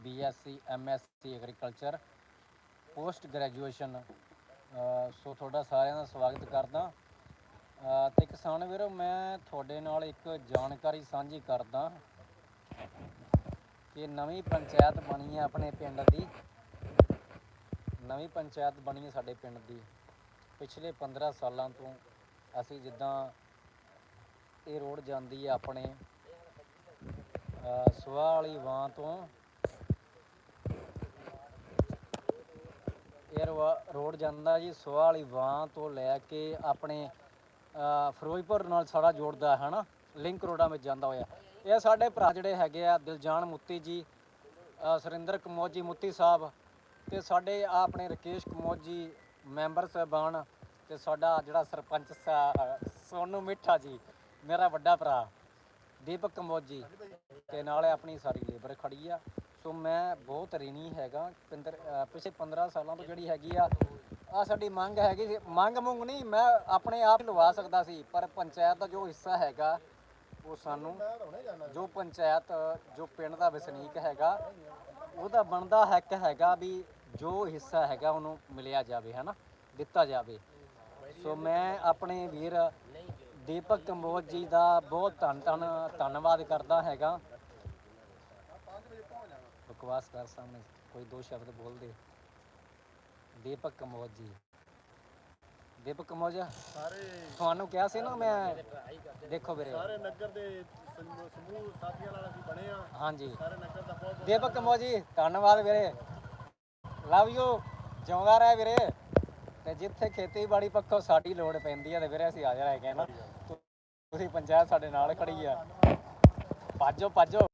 BSc MSc agriculture post graduation so ਤੁਹਾਡਾ ਸਾਰਿਆਂ ਦਾ ਸਵਾਗਤ ਕਰਦਾ। ਅ, ਤੇ ਕਿਸਾਨ ਵੀਰੋ ਮੈਂ ਤੁਹਾਡੇ ਨਾਲ ਇੱਕ ਜਾਣਕਾਰੀ ਸਾਂਝੀ ਕਰਦਾ ਕਿ ਨਵੀਂ ਪੰਚਾਇਤ ਬਣੀ ਹੈ ਆਪਣੇ ਪਿੰਡ ਦੀ। ਨਵੀਂ ਪੰਚਾਇਤ ਬਣੀ ਹੈ ਸਾਡੇ ਪਿੰਡ ਦੀ। ਪਿਛਲੇ 15 ਸਾਲਾਂ ਤੋਂ ਅਸੀਂ ਜਿੱਦਾਂ ਇਹ ਰੋਡ ਜਾਂਦੀ ਹੈ ਆਪਣੇ ਅ, ਸੁਆਹ ਵਾਲੀ ਵਾਂ ਤੋਂ ਰਵਾ- ਰੋਡ ਜਾਂਦਾ ਜੀ ਸੁਆਹ ਵਾਲੀ ਵਾਂ ਤੋਂ ਲੈ ਕੇ ਆਪਣੇ ਅ, ਫਿਰੋਜ਼ਪੁਰ ਨਾਲ ਸਾਡਾ ਜੋੜਦਾ ਹੈ ਨਾ ਲਿੰਕ ਰੋਡਾਂ ਵਿੱਚ ਜਾਂਦਾ ਹੋਇਆ। ਇਹ ਸਾਡੇ ਭਰਾ ਜਿਹੜੇ ਹੈਗੇ ਆ ਦਿਲਜਾਨ ਮੁੱਤੀ ਜੀ ਅ, ਸੁਰਿੰਦਰ ਕਮੋਜ ਜੀ ਮੁੱਤੀ ਸਾਹਿਬ ਤੇ ਸਾਡੇ ਆ ਆਪਣੇ ਰਕੇਸ਼ ਕਮੋਜ ਜੀ ਮੈਂਬਰ ਸਾਹਿਬਾਨ ਤੇ ਸਾਡਾ ਜਿਹੜਾ ਸਰਪੰਚ ਸਾ- ਸੋਨੂੰ ਮਿੱਠਾ ਜੀ ਮੇਰਾ ਵੱਡਾ ਭਰਾ ਦੀਪਕ ਕਮੋਜ ਜੀ ਤੇ ਨਾਲੇ ਆਪਣੀ ਸਾਰੀ ਲੇਬਰ ਖੜੀ ਆ। ਸੋ ਮੈਂ ਬਹੁਤ ਰੀਣੀ ਹੈਗਾ ਪਿੰਦਰ ਅ, ਪਿਛਲੇ 15 ਸਾਲਾਂ ਤੋਂ ਜਿਹੜੀ ਹੈਗੀ ਆ ਆ ਸਾਡੀ ਮੰਗ ਹੈਗੀ ਸੀ- ਮੰਗ ਮੁੰਗ ਨਹੀਂ ਮੈਂ ਆਪਣੇ ਆਪ ਲਵਾ ਸਕਦਾ ਸੀ ਪਰ ਪੰਚਾਇਤ ਦਾ ਜੋ ਹਿੱਸਾ ਹੈਗਾ ਉਹ ਸਾਨੂੰ ਜੋ ਪੰਚਾਇਤ ਜੋ ਪਿੰਡ ਦਾ ਵਸਨੀਕ ਹੈਗਾ ਉਹਦਾ ਬਣਦਾ ਹੱਕ ਹੈਗਾ ਵੀ ਜੋ ਹਿੱਸਾ ਹੈਗਾ ਉਹਨੂੰ ਮਿਲਿਆ ਜਾਵੇ ਹਨਾ? ਦਿੱਤਾ ਜਾਵੇ। ਸੋ ਮੈਂ ਆਪਣੇ ਵੀਰ ਦੀਪਕ ਕੰਬੋਜ ਜੀ ਦਾ ਬਹੁਤ ਧੰਨ ਧੰਨ ਧੰਨਵਾਦ ਕਰਦਾ ਹੈਗਾ। ਬਕਵਾਸ ਕਰ ਸਾਹਮਣੇ ਕੋਈ ਦੋ ਸ਼ਬਦ ਬੋਲ ਦੇ। ਦੀਪਕ ਕੰਬੋਜ ਜੀ। ਦੀਪਕ ਕੰਬੋਜ ਸਾਰੇ ਤੁਹਾਨੂੰ ਕਿਹਾ ਸੀ ਨਾ ਮੈਂ? ਦੇਖੋ ਵੀਰੇ। ਸਾਰੇ ਨਗਰ ਦੇ ਸਮੂਹ ਸਮੂਹ ਸਾਥੀਆਂ ਨਾਲ ਅਸੀਂ ਬਣੇ ਆ ਹਾਂਜੀ। ਸਾਰੇ ਨਗਰ ਦਾ ਬਹੁਤ ਦੀਪਕ ਕੰਬੋਜ ਜੀ। ਧੰਨਵਾਦ ਵੀਰੇ। ਲਵ ਯੂ ਜਿਉਂਦਾ ਰਹਿ ਵੀਰੇ। ਤੇ ਜਿੱਥੇ ਖੇਤੀਬਾੜੀ ਪੱਖੋਂ ਸਾਡੀ ਲੋੜ ਪੈਂਦੀ ਆ ਤੇ ਵੀਰੇ ਅਸੀਂ ਹਾਜ਼ਰ ਹੈਗੇ ਨਾ ਤੁ- ਤੁਸੀਂ ਪੰਚਾਇਤ ਸਾਡੇ ਨਾਲ ਖੜੀ ਆ। ਭਾਜੋ ਭਾਜੋ।